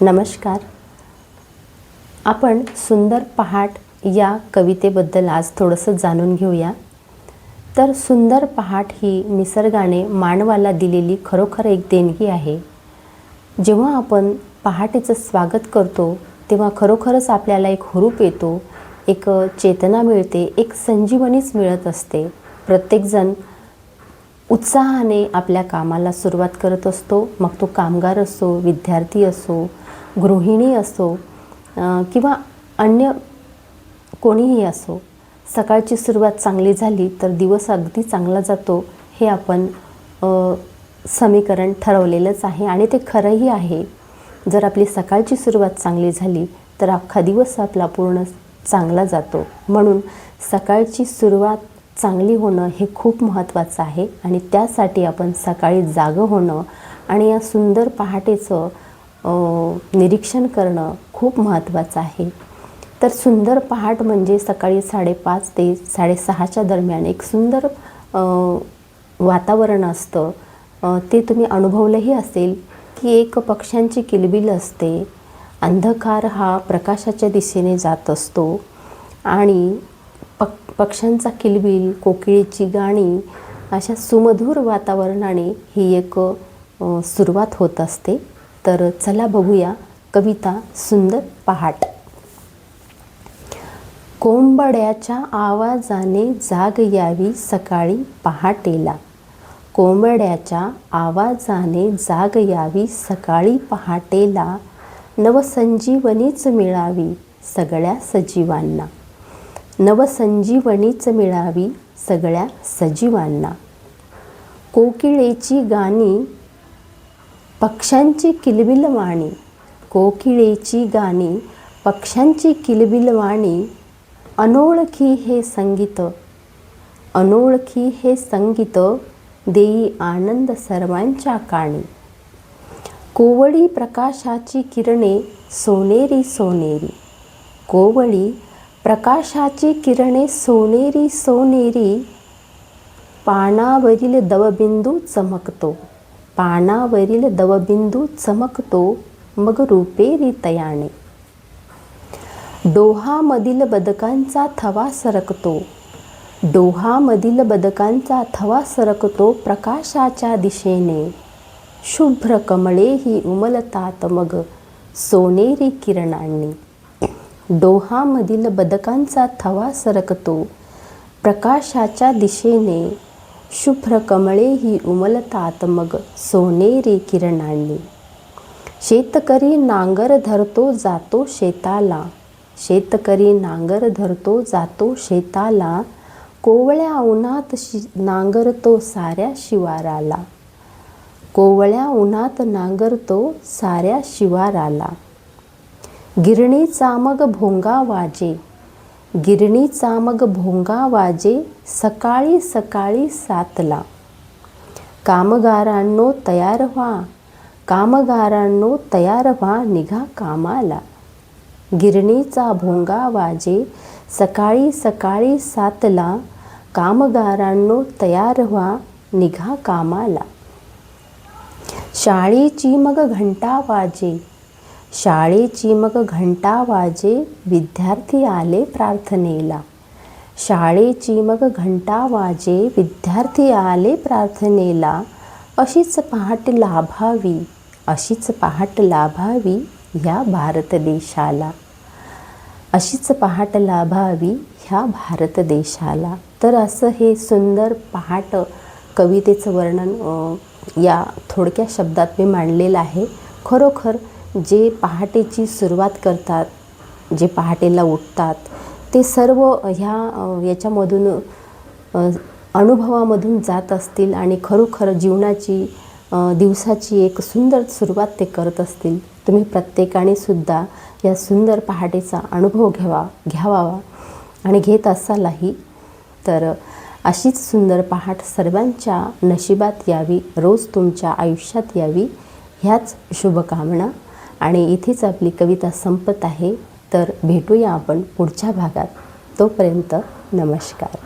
नमस्कार. आपण सुंदर पहाट या कवितेबद्दल आज थोडंसं जाणून घेऊया. तर सुंदर पहाट ही निसर्गाने मानवाला दिलेली खरोखर एक देणगी आहे. जेव्हा आपण पहाटेचं स्वागत करतो तेव्हा खरोखरच आपल्याला एक हुरूप येतो एक चेतना मिळते एक संजीवनीच मिळत असते. प्रत्येकजण उत्साहाने आपल्या कामाला सुरुवात करत असतो मग तो कामगार असो विद्यार्थी असो गृहिणी असो किंवा अन्य कोणीही असो सकाळची सुरुवात चांगली झाली तर दिवस अगदी चांगला जातो हे आपण समीकरण ठरवलेलंच आहे आणि ते खरंही आहे. जर आपली सकाळची सुरुवात चांगली झाली तर अख्खा दिवस आपला पूर्ण चांगला जातो. म्हणून सकाळची सुरुवात चांगली होणं हे खूप महत्त्वाचं आहे आणि त्यासाठी आपण सकाळी जागं होणं आणि या सुंदर पहाटेचं निरीक्षण करणं खूप महत्त्वाचं आहे. तर सुंदर पहाट म्हणजे सकाळी साडेपाच ते साडेसहाच्या दरम्यान एक सुंदर वातावरण असतं. ते तुम्ही अनुभवलंही असेल की एक पक्ष्यांची किलबिल असते. अंधकार हा प्रकाशाच्या दिशेने जात असतो. आणि पक पक्ष्यांचा किलबिल कोकिळीची गाणी अशा सुमधूर वातावरणाने ही एक सुरुवात होत असते. तर चला बघूया कविता सुंदर पहाट. कोंबड्याच्या आवाजाने जाग यावी सकाळी पहाटेला. कोंबड्याच्या आवाजाने जाग यावी सकाळी पहाटेला. नवसंजीवनीच मिळावी सगळ्या सजीवांना. नवसंजीवनीच मिळावी सगळ्या सजीवांना. कोकिळेची गाणी पक्ष्यांची किलबिलवाणी कोकिळेची गाणी पक्ष्यांची किलबिलवाणी अनोळखी हे संगीत अनोळखी हे संगीत देई आनंद सर्वांच्या काणी. कोवळी प्रकाशाची किरणे सोनेरी सोनेरी. कोवळी प्रकाशाची किरणे सोनेरी सोनेरी. पानावरील दवबिंदू चमकतो. पानावरील दवबिंदू चमकतो मग रुपेरी तयाने. डोहामधील बदकांचा थवा सरकतो. डोहामधील बदकांचा थवा सरकतो प्रकाशाच्या दिशेने. शुभ्र कमळे ही उमलतात मग सोनेरी किरणांनी. डोहामधील बदकांचा थवा सरकतो प्रकाशाच्या दिशेने. शुभ्र कमळे ही उमलतात मग सोनेरी किरणांनी शेतकरी नांगर धरतो जातो शेताला शेतकरी नांगर धरतो जातो शेताला कोवळ्या उन्हात शि नांगरतो साऱ्या शिवाराला कोवळ्या उन्हात नांगरतो साऱ्या शिवाराला गिरणीचा मग भोंगा वाजे गिरणीचा मग भोंगा वाजे सकाळी सकाळी सातला. कामगारांनो तयार व्हा. कामगारांनो तयार व्हा. निघा कामाला. गिरणीचा भोंगा वाजे सकाळी सकाळी सातला. कामगारांनो तयार व्हा. निघा कामाला. शाळेची मग घंटा वाजे. शाळेची मग घंटा वाजे विद्यार्थी आले प्रार्थनेला. शाळेची मग घंटा वाजे विद्यार्थी आले प्रार्थनेला. अशीच पहाट लाभावी अशीच पहाट लाभावी ह्या भारत देशाला. अशीच पहाट लाभावी ह्या भारत देशाला. तर असं हे सुंदर पहाट कवितेचं वर्णन या थोडक्या शब्दात मी मांडलेलं आहे. खरोखर जे पहाटेची सुरुवात करतात जे पहाटेला उठतात ते सर्व ह्या याच्यामधून अनुभवामधून जात असतील आणि खरोखर जीवनाची दिवसाची एक सुंदर सुरुवात ते करत असतील. तुम्ही प्रत्येकाने सुद्धा या सुंदर पहाटेचा अनुभव घ्यावा घ्यावा आणि घेत असालही. तर अशीच सुंदर पहाट सर्वांच्या नशिबात यावी रोज तुमच्या आयुष्यात यावी ह्याच शुभकामना. आणि इथेच आपली कविता संपत आहे. तर भेटूया आपण पुढच्या भागात. तोपर्यंत नमस्कार.